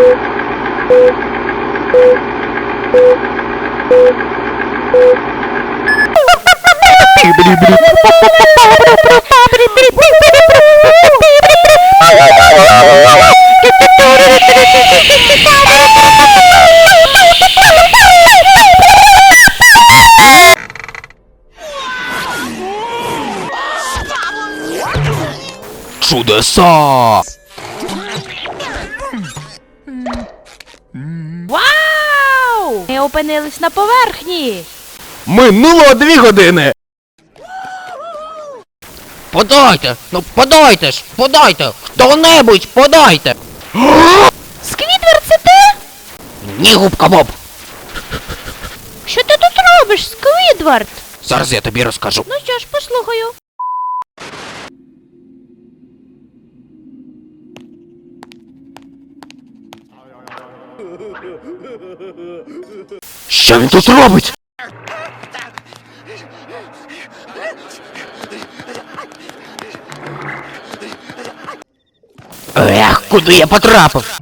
哔哔哔。的啥？Вау! Ми опинились на поверхні. Минуло дві години! Подайте! Ну подайте ж! Подайте! Хто-небудь подайте! Сквідвард, це ти? Ні, губка Боб! Що ти тут робиш, Сквідвард? Зараз я тобі розкажу. Ну що ж, послухаю. Що він тут робить? Ех, куди я потрапив?